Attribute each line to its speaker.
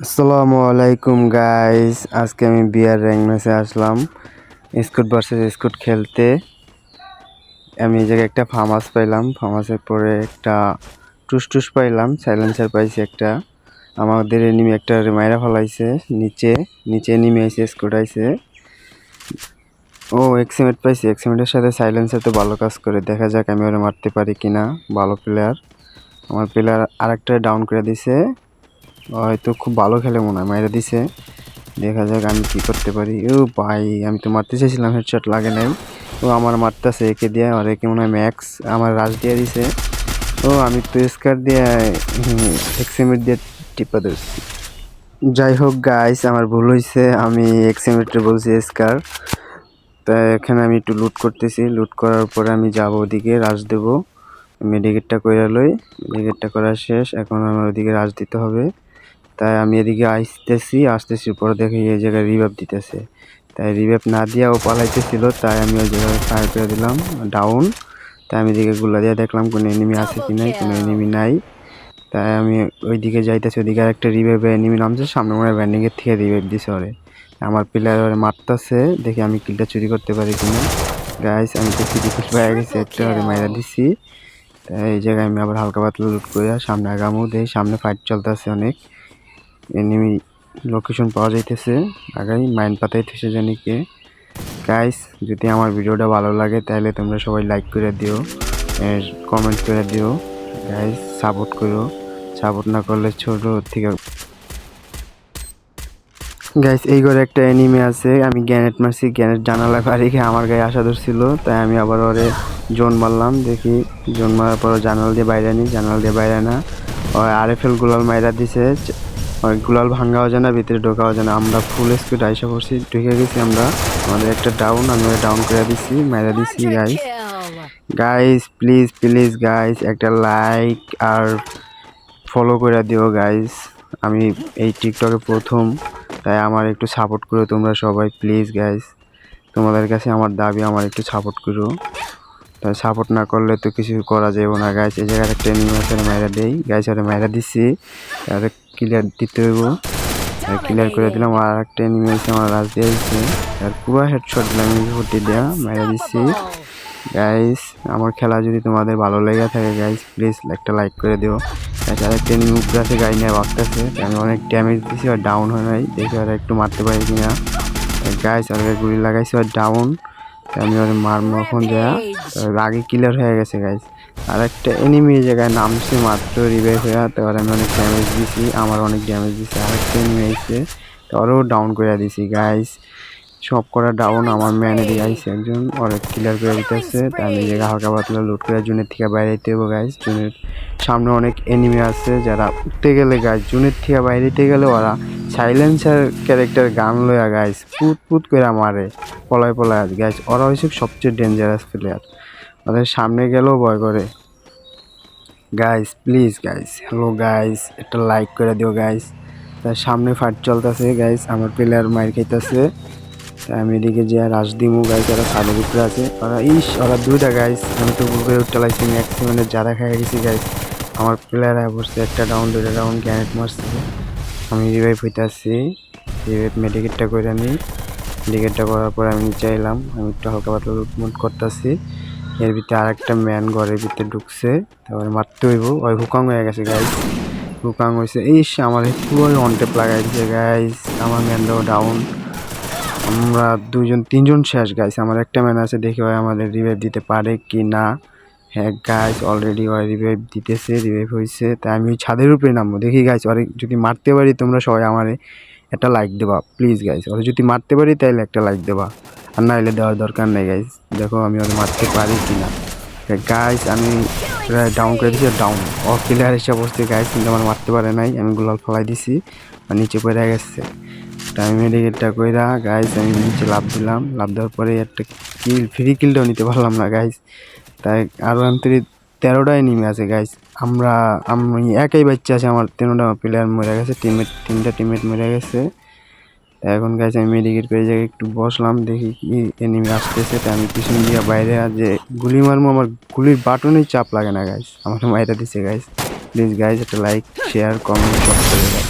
Speaker 1: আসসালামু আলাইকুম গাইস আজকে আমি বিয়ার র্যাঙ্ক ম্যাচে আসলাম। স্কুট ভার্সেস স্কুট খেলতে। আমি এই জায়গায় একটা ফার্মাস পাইলাম। ফার্মাসের পরে একটা টুস টুস পাইলাম। সাইলেন্সার পাইছি একটা। আমাদের এনিমি একটা মাইরা ফলাইছে নিচে। নিচে এনিমি আইছে, স্কুট আইছে। ও এক্সিমেট পাইছি। এক্সিমেটের সাথে সাইলেন্সার তো ভালো কাজ করে। দেখা যাক আমি ওরা মারতে পারি কিনা। ভালো প্লেয়ার আমার প্লেয়ার আরেকটা ডাউন করে দিছে। হয়তো খুব ভালো খেলে মনে হয়। মাইরা দিছে। দেখা যাক আমি কি করতে পারি। ও ভাই, আমি তো মারতে চাইছিলাম হেডশট লাগে নাই। ও আমার মারতেছে, একে দিয়ে আর একে মনে হয় ম্যাক্স আমার রাজ দিয়ে দিছে। ও, আমি তো স্কার দিয়ে এক্সিমেট দিয়ে টিপা ধরছি। যাই হোক গাইস আমার ভুল হয়েছে আমি এক্সিমেটে বলছি স্কার তা এখানে আমি একটু লুট করতেছি। লুট করার পরে আমি যাব ওদিকে রাজ দেবো। মেডিকেটটা করে লই। মেডিকেটটা করা শেষ। এখন আমার ওদিকে রাজ দিতে হবে। তাই আমি এদিকে আসতেছি আসতেছি পরে দেখি এই জায়গায় রিভাইভ দিতেছে। তাই রিভাইভ না দিয়া ও পালাইতেছিল, তাই আমি ওই জায়গায় ফায়ার করে দিলাম ডাউন তাই আমি এদিকে গুলা দিয়ে দেখলাম কোনো এনিমি আছে কি নাই, কোনো এনিমি নাই। তাই আমি ওইদিকে যাইতেছি, ওইদিকে আরেকটা রিভাইভ এনিমি নামছে, সামনে মনে হয় ব্যান্ডিংয়ের থেকে রিভাইভ দিছে ওরে। আমার প্লেয়ার ওরে মারতেছে, দেখি আমি কিলটা চুরি করতে পারি কিনা গাইস আমি তো চুরি কিল পেয়ে গেছি, একটা ওরে মাইরা দিছি। তাই এই জায়গায় আমি আবার হালকা পাতলা লুট করে সামনে আগামো, দেখি সামনে ফাইট চলতেছে অনেক। এনিমি লোকেশন পাওয়া যাইতেছে। আগাই মাইন্ড পাতাইতেছে জানি কে গাইস যদি আমার ভিডিওটা ভালো লাগে তাহলে তোমরা সবাই লাইক করে দিও কমেন্ট করে দিও। গাইস সাপোর্ট করো। সাপোর্ট না করলে ছোট থেকে গাইস এই ঘরে একটা এনিমে আছে, আমি গ্যানেট মারছি গ্যানেট জানালা পারি আমার গায়ে আসা ধরছিল, তাই আমি আবার ওরে জোন মারলাম, দেখি জোন মারার পর জানাল দিয়ে বাইরে নি জানাল দিয়ে বাইরে না। ওই আরএফএল গুলাল মাইরা দিছে গুলাল ভাঙ্গাও যায় না ভিতরে ঢোকাও যায় না। আমরা ফুল স্পিড আইসা পড়ছি ঢুকে গেছি আমরা। আমাদের একটা ডাউন আমি ডাউন করে দিছি মাইরা দিছি guys guys please please guys একটা লাইক আর ফলো করে দিও গাইস আমি এই টিকটকে প্রথম তাই আমার একটু সাপোর্ট করো তোমরা সবাই প্লিজ গাইস তোমাদের কাছে আমার দাবি আমার একটু সাপোর্ট করো। তাই সাপোর্ট না করলে তো কিছু করা যাবে না গাইস এই জায়গায় একটা এনিমেশন মাইরা দেই। গাইস ওরে মাইরা দিচ্ছি আর ক্লিয়ার দিতে হইব। ক্লিয়ার করে দিলাম, আর একটা এনিমি এনিমেশন আমার রাজ দিয়ে দিচ্ছে আর পুরো হেডশট দিলাম ফুটি দেওয়া মাইরা দিচ্ছি গাইস আমার খেলা যদি তোমাদের ভালো লেগে থাকে গাইস প্লিজ একটা লাইক করে দিও। একটা এনিমি উপরে আছে গাড়ি নিয়ে ভাগতেছে আমি অনেক ড্যামেজ দিছি, আর ডাউন হয় নাই, দেখে আর একটু মারতে পারি কিনা। গাইস আর গুলি লাগাইছি, আর ডাউন আমি ওর মারবো এখন যা আগে ক্লিয়ার হয়ে গেছে গাইস আর একটা এনিমি জায়গায় নামছি মাত্র রিভাইভ হয়ে। তো আমি অনেক ড্যামেজ দিছি আমার অনেক ড্যামেজ দিছি। আর একটা এনিমি আইছে ওরও ডাউন করে দিছি গাইস সব করা ডাউন আমার ম্যান এদিকে আইছে একজন অনেক ক্লিয়ার করে দিতেছে আমি জায়গা হালকা পাতলা লুট করে জুনের থেকে বাইরে যেতে হব গাইস জুনের সামনে অনেক এনিমি আছে, যারা উঠতে গেলে গাইস জুনের থেকে বাইরে গেলে ওরা সাইলেন্সার ক্যারেক্টার গান লয়া গাইস পুত পুত করে মারে, পলায় পলায় গাইস ওরা হয়েছে সবচেয়ে ডেঞ্জারাস প্লেয়ার ওদের সামনে গেলেও ভয় করে। Guys please guys hello guys একটা লাইক করে দিও গাইস তার সামনে ফাইট চলতেছে গাইস আমার প্লেয়ার মার খাইতেছে। আমি এদিকে যে রাজ দিমু গাইস ওরা সাদের উপরে আছে। ওরা, ইস, ওরা দুইটা গাইস, আমি তো করে উঠতে ম্যাক্সিমামে যারা খাই গেছি গাইস আমার প্লেয়ার বসছে একটা ডাউন দুইটা ডাউন গ্যানেট মারছে। আমি রিভাইভ হইতে আসছি রিভাইভ মেডিকেটটা করে আনি মেডিকেটটা করার পর আমি নিচে এলাম আমি একটু হালকা পাতলা লুটমুট করতেছি। এর ভিতরে আর একটা ম্যান ঘরের ভিতরে ঢুকছে, তারপরে মারতে হইব। ওই হুকাং হয়ে গেছে গাইস হুকাং হয়েছে ইস, আমার পুরো অনটেপ লাগাই দিয়েছে গাইস আমার ম্যানটাও ডাউন আমরা দুজন তিনজন শেষ গাইস আমার একটা ম্যান আছে, দেখি ভাই আমাদের রিভাইভ দিতে পারে কি না হ্যাঁ গাইস অলরেডি ওই রিভাইভ দিতেছে রিভাইভ হয়েছে তাই আমি ওই ছাদের উপরে নামবো। দেখি গাইস ওরে যদি মারতে পারি তোমরা সবাই আমারে একটা লাইক দেবা। প্লিজ গাইস ওরে যদি মারতে পারি তাহলে একটা লাইক দেবা। আর নাইলে দেওয়ার দরকার নেই গাইস দেখো আমি ওরে মারতে পারি কি না গাইস আমি ডাউন করে দিছি ডাউন ও প্লেয়ার হিসাবে বসতে গাইস কিন্তু আমার মারতে পারে নাই। আমি গোলাল ফলাই দিছি, আর নিচে পড়ে গেছে। আমি মেডিকেটটা কইরা গাইস আমি নিচে লাভ দিলাম। লাভ দেওয়ার পরে একটা কিল ফ্রি কিলটাও নিতে পারলাম না গাইস তাই আর আরও আন্তরিক তেরোটাই নেমে আছে গাইস আমরা, আমি একই বাচ্চা আছে, আমার তেরোটা প্লেয়ার মরে গেছে টিমমেট তিনটা টিমমেট মরে গেছে। এখন গাইস আমি মেডিকেট করে জায়গায় একটু বসলাম, দেখি কি এনিমি আসতেছে। তাই আমি পিছন দিয়ে বাইরে যে গুলি মারবো, আমার গুলির বাটনেই চাপ লাগে না গাইস আমার মাইরা দিছে গাইস প্লিজ গাইস একটা লাইক শেয়ার কমেন্ট সব করে